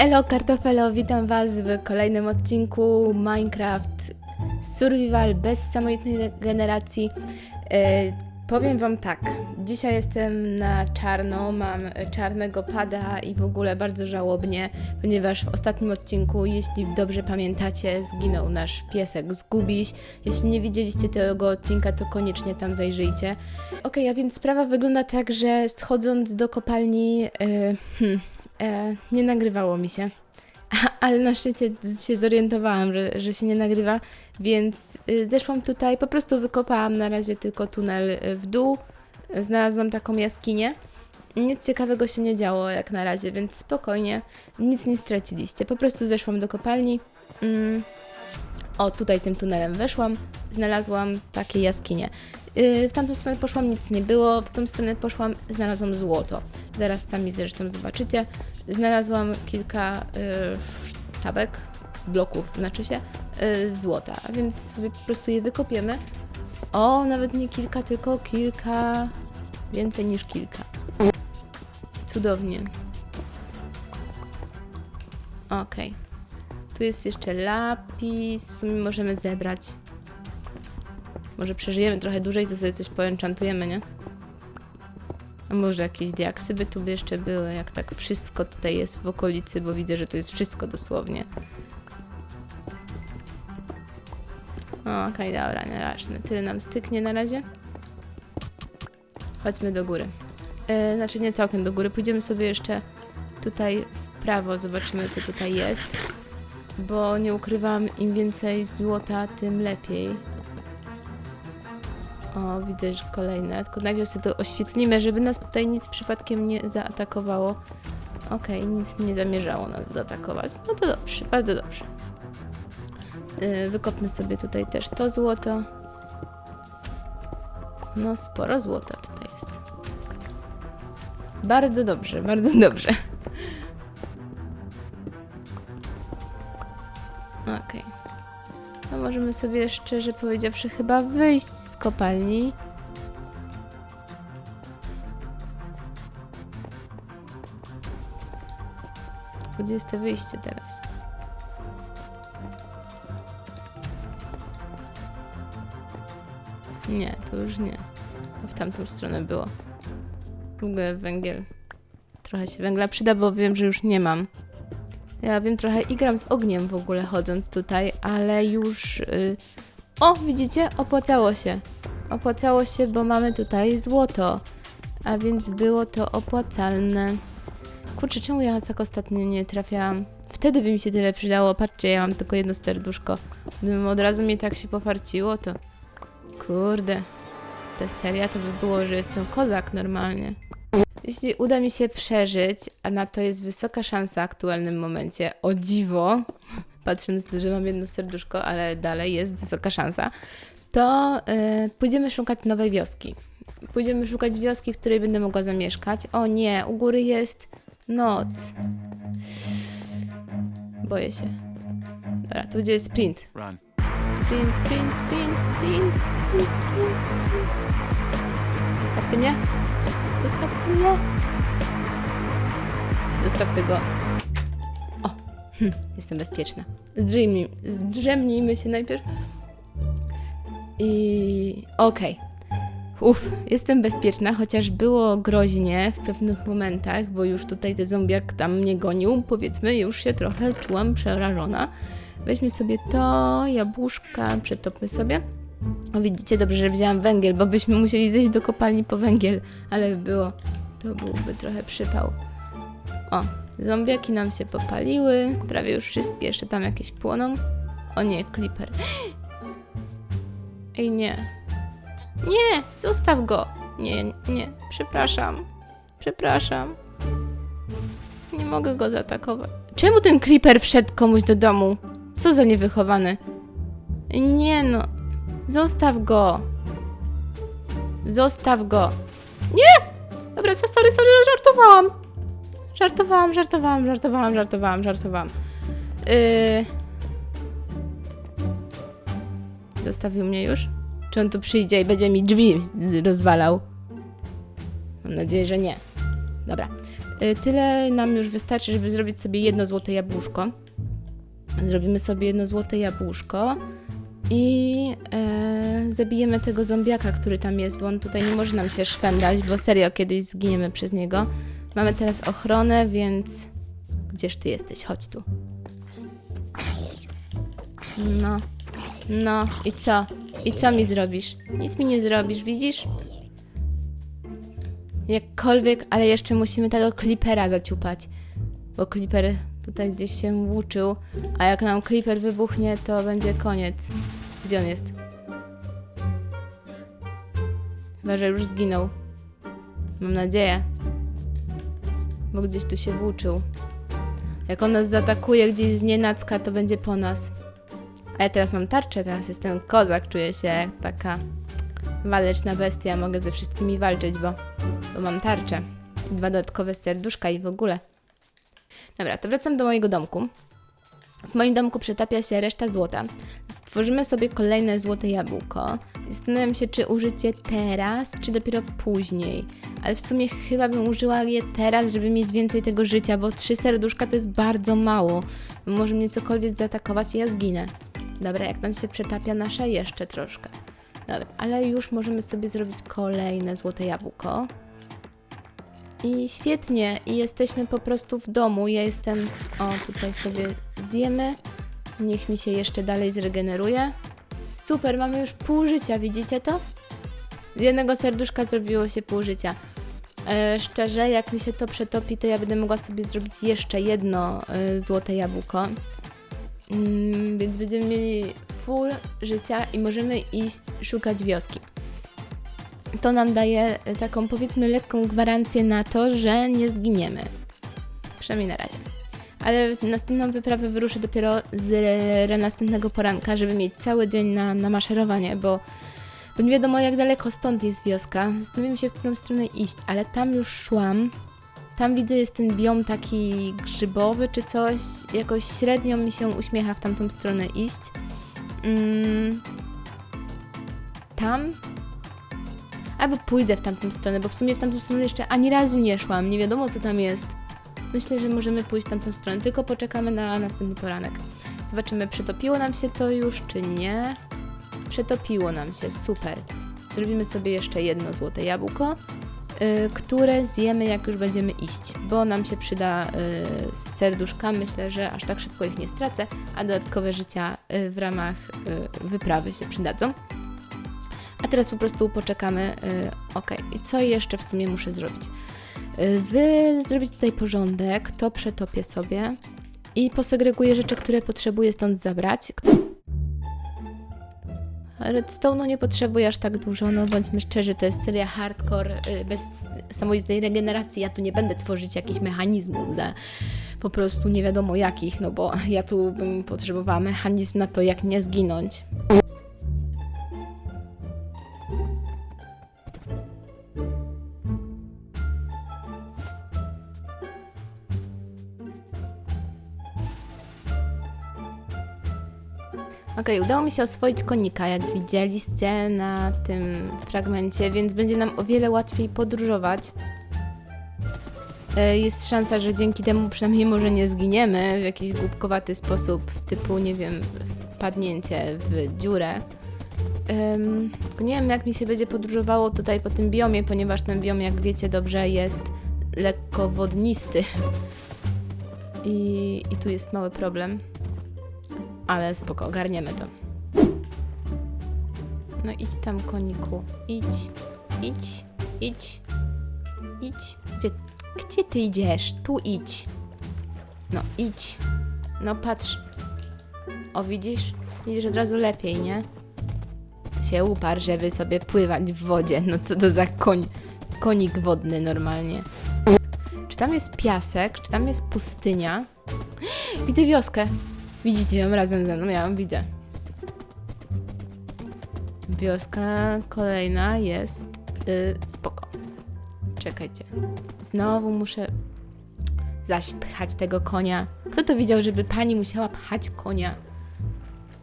Elo Kartofelo, witam Was w kolejnym odcinku Minecraft Survival bez samoistnej generacji. E, powiem Wam tak, dzisiaj jestem na czarno, mam czarnego pada i w ogóle bardzo żałobnie, ponieważ w ostatnim odcinku, jeśli dobrze pamiętacie, zginął nasz piesek Zgubiś. Jeśli nie widzieliście tego odcinka, to koniecznie tam zajrzyjcie. Okej, a więc sprawa wygląda tak, że schodząc do kopalni, e, hmm, e, nie nagrywało mi się. Ale na szczęście się zorientowałam, że, że się nie nagrywa, więc y, zeszłam tutaj, po prostu wykopałam na razie tylko tunel y, w dół. Znalazłam taką jaskinię. Nic ciekawego się nie działo jak na razie, więc spokojnie, nic nie straciliście. Po prostu zeszłam do kopalni. Mm. O, tutaj tym tunelem weszłam, znalazłam takie jaskinie. Yy, w tamtą stronę poszłam, nic nie było, w tą stronę poszłam, znalazłam złoto. Zaraz sami zresztą zobaczycie. Znalazłam kilka yy, tabek, bloków, znaczy się, yy, złota, a więc po prostu je wykopiemy. O, nawet nie kilka, tylko kilka, więcej niż kilka. Cudownie. Okej. Tu jest jeszcze lapis, w sumie możemy zebrać. Może przeżyjemy trochę dłużej, to sobie coś poenchantujemy, nie? A może jakieś diaksy by tu by jeszcze były, jak tak wszystko tutaj jest w okolicy, bo widzę, że tu jest wszystko dosłownie. Okej, dobra, nieważne. Tyle nam styknie na razie. Chodźmy do góry. E, znaczy nie całkiem do góry, pójdziemy sobie jeszcze tutaj w prawo, zobaczymy co tutaj jest. Bo nie ukrywam, im więcej złota, tym lepiej. O, widzę, że kolejne. Tylko najpierw sobie to oświetlimy, żeby nas tutaj nic przypadkiem nie zaatakowało. Okej, nic nie zamierzało nas zaatakować. No to dobrze, bardzo dobrze. Yy, wykopmy sobie tutaj też to złoto. No, sporo złota tutaj jest. Bardzo dobrze, bardzo dobrze. Możemy sobie szczerze powiedziawszy chyba wyjść z kopalni. Gdzie jest to wyjście teraz? Nie, to już nie. To w tamtą stronę było. W ogóle węgiel. Trochę się węgla przyda, bo wiem, że już nie mam. Ja wiem, trochę igram z ogniem w ogóle chodząc tutaj, ale już. y, O, widzicie? Opłacało się. Opłacało się, bo mamy tutaj złoto. A więc było to opłacalne. Kurczę, czemu ja tak ostatnio nie trafiałam? Wtedy by mi się tyle przydało. Patrzcie, ja mam tylko jedno serduszko. Gdybym od razu mi tak się pofarciło, to. Kurde. Ta seria to by było, że jestem kozak normalnie. Jeśli uda mi się przeżyć, a na to jest wysoka szansa w aktualnym momencie, o dziwo, patrząc, że mam jedno serduszko, ale dalej jest wysoka szansa, to y, pójdziemy szukać nowej wioski. Pójdziemy szukać wioski, w której będę mogła zamieszkać. O nie, u góry jest noc. Boję się. Dobra, to będzie sprint. Run. Sprint, sprint, sprint, sprint, sprint, sprint, sprint. Zostawcie mnie. Zostawcie mnie. Zostaw tego. O, hm, jestem bezpieczna. Zdrzemnij, zdrzemnijmy się najpierw. I okej. Uff, jestem bezpieczna, chociaż było groźnie w pewnych momentach, bo już tutaj ten zombiak tam mnie gonił, powiedzmy, już się trochę czułam przerażona. Weźmy sobie to, jabłuszka, przetopmy sobie. O, widzicie, dobrze, że wzięłam węgiel, bo byśmy musieli zejść do kopalni po węgiel, ale by było, to byłby trochę przypał. O, zombiaki nam się popaliły, prawie już wszystkie, jeszcze tam jakieś płoną. O nie, Clipper. Ej, nie. Nie, zostaw go. Nie, nie, przepraszam. Przepraszam. Nie mogę go zaatakować. Czemu ten Creeper wszedł komuś do domu? Co za niewychowany. Nie no. Zostaw go. Zostaw go. Nie! Dobra, co, sorry, sorry, żartowałam. Żartowałam, żartowałam, żartowałam, żartowałam, żartowałam. Yy... Zostawił mnie już? Czy on tu przyjdzie i będzie mi drzwi rozwalał? Mam nadzieję, że nie. Dobra. Y, Tyle nam już wystarczy, żeby zrobić sobie jedno złote jabłuszko. Zrobimy sobie jedno złote jabłuszko i e, zabijemy tego zombiaka, który tam jest, bo on tutaj nie może nam się szwendać, bo serio kiedyś zginiemy przez niego. Mamy teraz ochronę, więc gdzież ty jesteś? Chodź tu. No, no i co? I co mi zrobisz? Nic mi nie zrobisz, widzisz? Jakkolwiek, ale jeszcze musimy tego klipera zaciupać, bo kliper tutaj gdzieś się łuczył, a jak nam kliper wybuchnie, to będzie koniec. Gdzie on jest? Chyba, że już zginął. Mam nadzieję. Bo gdzieś tu się włóczył. Jak on nas zaatakuje gdzieś z nienacka, to będzie po nas. A ja teraz mam tarczę, teraz jestem kozak, czuję się jak taka waleczna bestia. Mogę ze wszystkimi walczyć, bo, bo mam tarczę. Dwa dodatkowe serduszka i w ogóle. Dobra, to wracam do mojego domku. W moim domku przetapia się reszta złota. Stworzymy sobie kolejne złote jabłko. Zastanawiam się, czy użyć je teraz, czy dopiero później. Ale w sumie chyba bym użyła je teraz, żeby mieć więcej tego życia, bo trzy serduszka to jest bardzo mało. Może mnie cokolwiek zaatakować i ja zginę. Dobra, jak nam się przetapia nasza, jeszcze troszkę. Dobra, ale już możemy sobie zrobić kolejne złote jabłko. I świetnie, i jesteśmy po prostu w domu. Ja jestem. O, tutaj sobie zjemy. Niech mi się jeszcze dalej zregeneruje. Super, mamy już pół życia, widzicie to? Z jednego serduszka zrobiło się pół życia. E, szczerze, jak mi się to przetopi, to ja będę mogła sobie zrobić jeszcze jedno e, złote jabłko. Mm, więc będziemy mieli full życia i możemy iść szukać wioski to nam daje e, taką powiedzmy lekką gwarancję na to, że nie zginiemy. Przynajmniej na razie. Ale następną wyprawę wyruszę dopiero z e, następnego poranka, żeby mieć cały dzień na, na maszerowanie, bo, bo nie wiadomo jak daleko stąd jest wioska. Zastanawiam się, w którą stronę iść, ale tam już szłam. Tam widzę jest ten biom taki grzybowy czy coś. Jakoś średnio mi się uśmiecha w tamtą stronę iść. Mm. Tam Albo pójdę w tamtą stronę, bo w sumie w tamtą stronę jeszcze ani razu nie szłam, nie wiadomo co tam jest. Myślę, że możemy pójść w tamtą stronę, tylko poczekamy na następny poranek. Zobaczymy, przetopiło nam się to już, czy nie. Przetopiło nam się, super. Zrobimy sobie jeszcze jedno złote jabłko, yy, które zjemy jak już będziemy iść, bo nam się przyda yy, serduszka. Myślę, że aż tak szybko ich nie stracę, a dodatkowe życia yy, w ramach yy, wyprawy się przydadzą. Teraz po prostu poczekamy. Yy, ok, i co jeszcze w sumie muszę zrobić? Yy, wy zrobić tutaj porządek, to przetopię sobie i posegreguję rzeczy, które potrzebuję stąd zabrać. Redstone'u nie potrzebuję aż tak dużo, no bądźmy szczerzy, to jest seria hardcore yy, bez samoistnej regeneracji. Ja tu nie będę tworzyć jakichś mechanizmów za po prostu nie wiadomo jakich, no bo ja tu bym potrzebowała mechanizm na to, jak nie zginąć. Okej, udało mi się oswoić konika, jak widzieliście na tym fragmencie, więc będzie nam o wiele łatwiej podróżować. E, Jest szansa, że dzięki temu przynajmniej może nie zginiemy w jakiś głupkowaty sposób, typu, nie wiem, wpadnięcie w dziurę. Tylko nie wiem, jak mi się będzie podróżowało tutaj po tym biomie, ponieważ ten biom, jak wiecie dobrze, jest lekko wodnisty. I, I tu jest mały problem ale spoko, ogarniemy to. No idź tam, koniku. Idź, idź, idź, idź. Gdzie, gdzie ty idziesz? Tu idź. No, idź. No, patrz. O, widzisz? Widzisz od razu lepiej, nie? Się uparł, żeby sobie pływać w wodzie. No co to za koń, konik wodny normalnie. Czy tam jest piasek? Czy tam jest pustynia? Widzę wioskę. Widzicie ją razem ze mną, ja ją widzę. Wioska kolejna jest yy, spoko. Czekajcie. Znowu muszę zaś pchać tego konia. Kto to widział, żeby pani musiała pchać konia?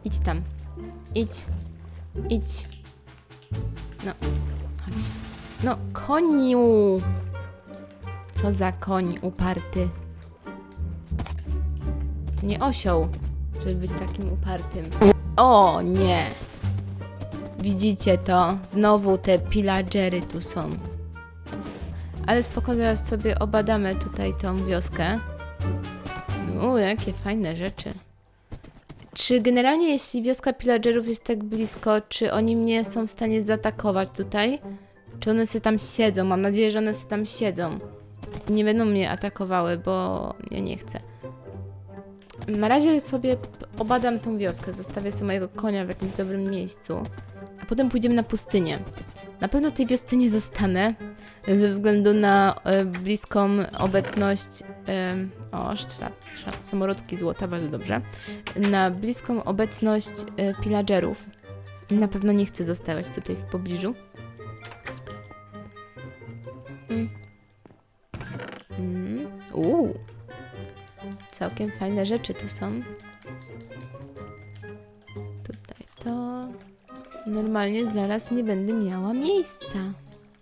Idź tam. Idź. Idź. No, chodź. No, koniu! Co za koń uparty. Nie osioł, żeby być takim upartym. O nie! Widzicie to? Znowu te pillagery tu są. Ale spoko, zaraz sobie obadamy tutaj tą wioskę. O, jakie fajne rzeczy. Czy generalnie jeśli wioska pillagerów jest tak blisko, czy oni mnie są w stanie zaatakować tutaj? Czy one se tam siedzą? Mam nadzieję, że one se tam siedzą. Nie będą mnie atakowały, bo ja nie chcę. Na razie sobie obadam tą wioskę, zostawię sobie mojego konia w jakimś dobrym miejscu, a potem pójdziemy na pustynię. Na pewno tej wiosce nie zostanę, ze względu na e, bliską obecność. E, o, sztra, sztra, samorodki złota, bardzo dobrze. Na bliską obecność e, pillagerów. Na pewno nie chcę zostawać tutaj w pobliżu. Mm. Całkiem fajne rzeczy tu są. Tutaj to. Normalnie zaraz nie będę miała miejsca.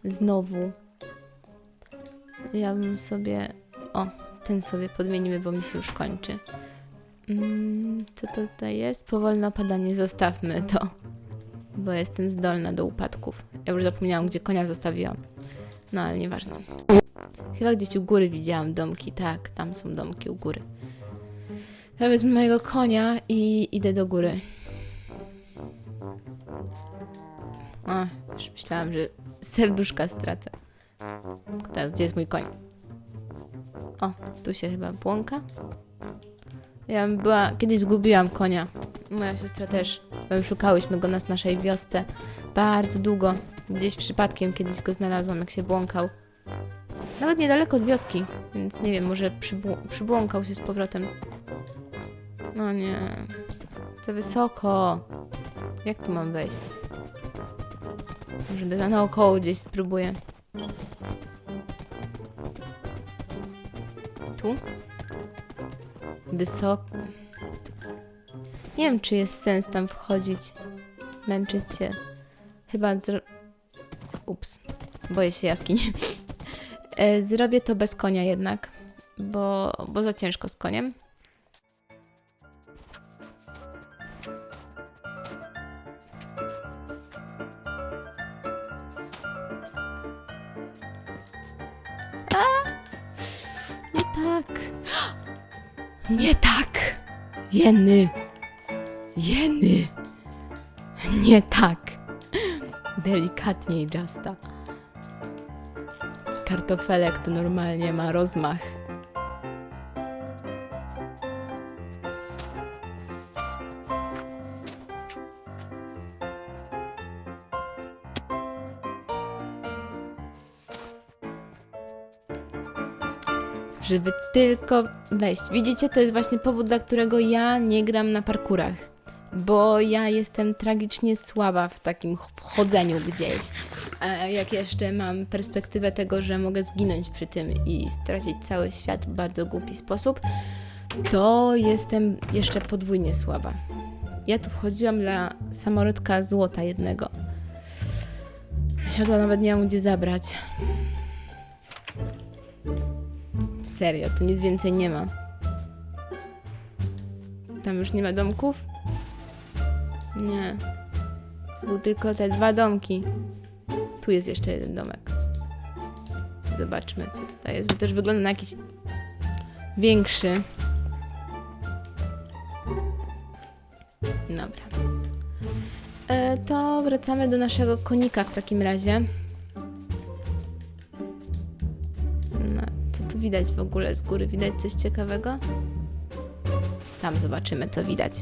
Znowu. Ja bym sobie. O, ten sobie podmienimy, bo mi się już kończy. Mm, co to tutaj jest? Powolne opadanie. Zostawmy to. Bo jestem zdolna do upadków. Ja już zapomniałam, gdzie konia zostawiłam. No, ale nieważne. Chyba gdzieś u góry widziałam domki. Tak, tam są domki u góry. Ja wezmę mojego konia i idę do góry. A, już myślałam, że serduszka stracę. Teraz, gdzie jest mój koń? O, tu się chyba błąka. Ja była, kiedyś zgubiłam konia. Moja siostra też. Szukałyśmy go na naszej wiosce bardzo długo. Gdzieś przypadkiem kiedyś go znalazłam, jak się błąkał. Nawet niedaleko od wioski, więc nie wiem, może przybł- przybłąkał się z powrotem. No nie. Za wysoko. Jak tu mam wejść? Może na naokoło gdzieś spróbuję. Tu? Wysoko. Nie wiem, czy jest sens tam wchodzić. Męczyć się. Chyba zro... Ups. Boję się jaskini. E, Zrobię to bez konia jednak, bo, bo za ciężko z koniem. Tak. Nie tak. Jeny. Jeny. Nie tak. Delikatniej, Justa. Kartofelek to normalnie ma rozmach. Żeby tylko wejść. Widzicie, to jest właśnie powód, dla którego ja nie gram na parkurach. Bo ja jestem tragicznie słaba w takim wchodzeniu gdzieś. Jak jeszcze mam perspektywę tego, że mogę zginąć przy tym i stracić cały świat w bardzo głupi sposób, to jestem jeszcze podwójnie słaba. Ja tu wchodziłam dla samorodka złota jednego. Siadła nawet nie mam gdzie zabrać. Serio, tu nic więcej nie ma. Tam już nie ma domków? Nie. Był tylko te dwa domki. Tu jest jeszcze jeden domek. Zobaczmy, co tutaj jest, bo też wygląda na jakiś większy. Dobra. E, to wracamy do naszego konika w takim razie. No, co tu widać w ogóle z góry? Widać coś ciekawego? Tam zobaczymy, co widać.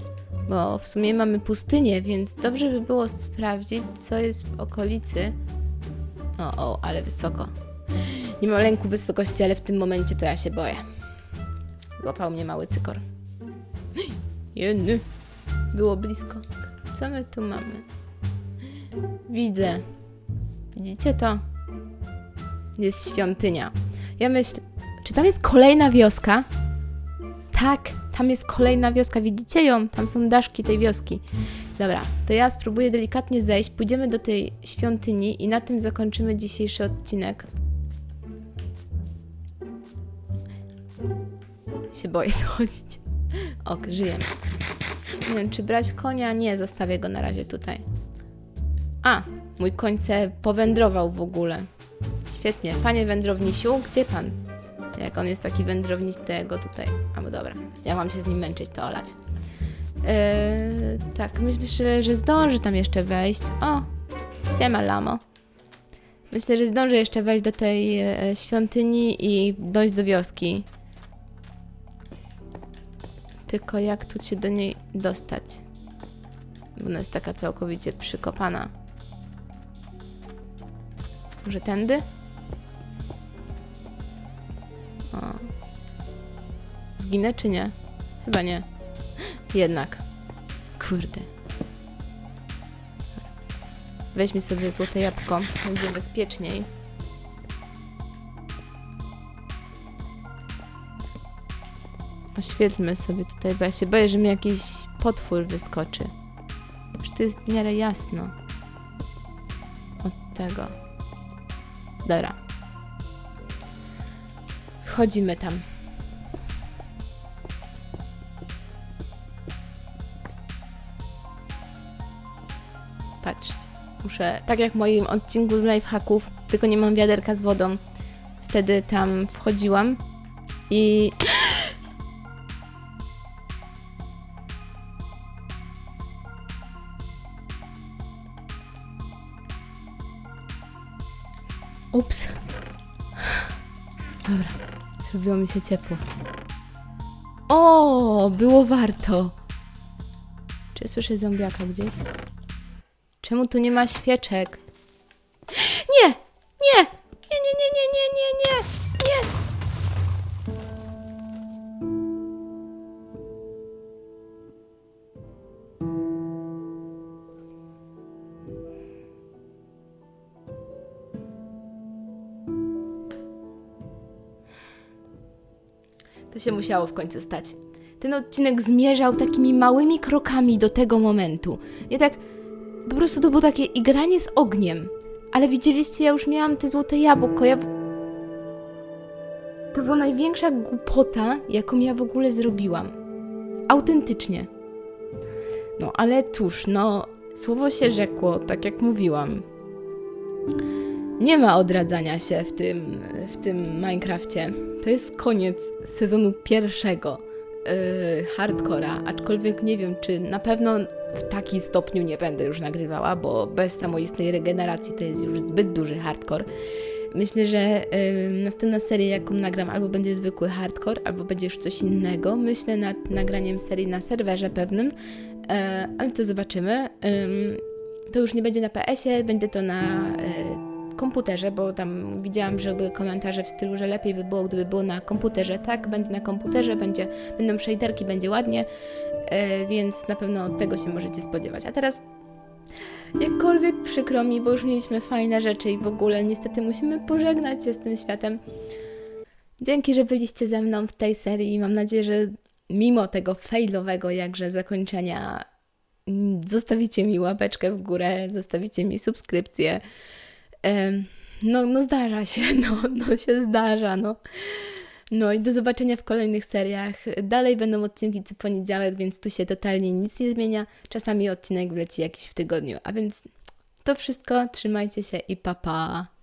Bo w sumie mamy pustynię, więc dobrze by było sprawdzić, co jest w okolicy. O, o, ale wysoko. Nie mam lęku wysokości, ale w tym momencie to ja się boję. Złapał mnie mały cykor. Jedny. Było blisko. Co my tu mamy? Widzę. Widzicie to? Jest świątynia. Ja myślę, czy tam jest kolejna wioska? Tak, tam jest kolejna wioska. Widzicie ją? Tam są daszki tej wioski. Dobra, to ja spróbuję delikatnie zejść. Pójdziemy do tej świątyni i na tym zakończymy dzisiejszy odcinek. się boję schodzić. Ok, żyjemy. Nie wiem, czy brać konia? Nie, zostawię go na razie tutaj. A, mój koń se powędrował w ogóle. Świetnie. Panie wędrownisiu, gdzie pan? Jak on jest taki wędrowniś, to ja go tutaj... A, bo dobra. Ja mam się z nim męczyć, to olać. Yy, tak, myślę, że zdąży tam jeszcze wejść. O, siema lamo. Myślę, że zdążę jeszcze wejść do tej e, świątyni i dojść do wioski. Tylko jak tu się do niej dostać? Bo ona jest taka całkowicie przykopana. Może tędy? O. Zginę czy nie? Chyba nie. Jednak. Kurde. Weźmy sobie złote jabłko, będzie bezpieczniej. Oświetlmy sobie tutaj, bo ja się boję, że mi jakiś potwór wyskoczy. Już to jest w miarę jasno. Od tego. Dobra. Wchodzimy tam. Tak jak w moim odcinku z lifehacków, tylko nie mam wiaderka z wodą. Wtedy tam wchodziłam i... Ups. Dobra, zrobiło mi się ciepło. O, było warto. Czy słyszę zombiaka gdzieś? Czemu tu nie ma świeczek? Nie! Nie! Nie, nie, nie, nie, nie, nie, nie! Nie! To się musiało w końcu stać. Ten odcinek zmierzał takimi małymi krokami do tego momentu. Nie tak po prostu to było takie igranie z ogniem. Ale widzieliście, ja już miałam te złote jabłko. Ja... w- To była największa głupota, jaką ja w ogóle zrobiłam. Autentycznie. No, ale cóż, no, słowo się rzekło, tak jak mówiłam. Nie ma odradzania się w tym, w tym Minecrafcie. To jest koniec sezonu pierwszego yy, hardcora, aczkolwiek nie wiem, czy na pewno w taki stopniu nie będę już nagrywała, bo bez samoistnej regeneracji to jest już zbyt duży hardcore. Myślę, że y, następna seria, jaką nagram, albo będzie zwykły hardcore, albo będzie już coś innego. Myślę nad nagraniem serii na serwerze pewnym, e, ale to zobaczymy. Ym, to już nie będzie na PS-ie, będzie to na e, komputerze, bo tam widziałam, że były komentarze w stylu, że lepiej by było, gdyby było na komputerze. Tak, będzie na komputerze, będzie, będą shaderki, będzie ładnie, e, więc na pewno tego się możecie spodziewać. A teraz jakkolwiek przykro mi, bo już mieliśmy fajne rzeczy i w ogóle niestety musimy pożegnać się z tym światem. Dzięki, że byliście ze mną w tej serii mam nadzieję, że mimo tego failowego jakże zakończenia mm, zostawicie mi łapeczkę w górę, zostawicie mi subskrypcję. No, no zdarza się, no, no się zdarza, no. No i do zobaczenia w kolejnych seriach. Dalej będą odcinki co poniedziałek, więc tu się totalnie nic nie zmienia. Czasami odcinek wleci jakiś w tygodniu, a więc to wszystko. Trzymajcie się i pa pa.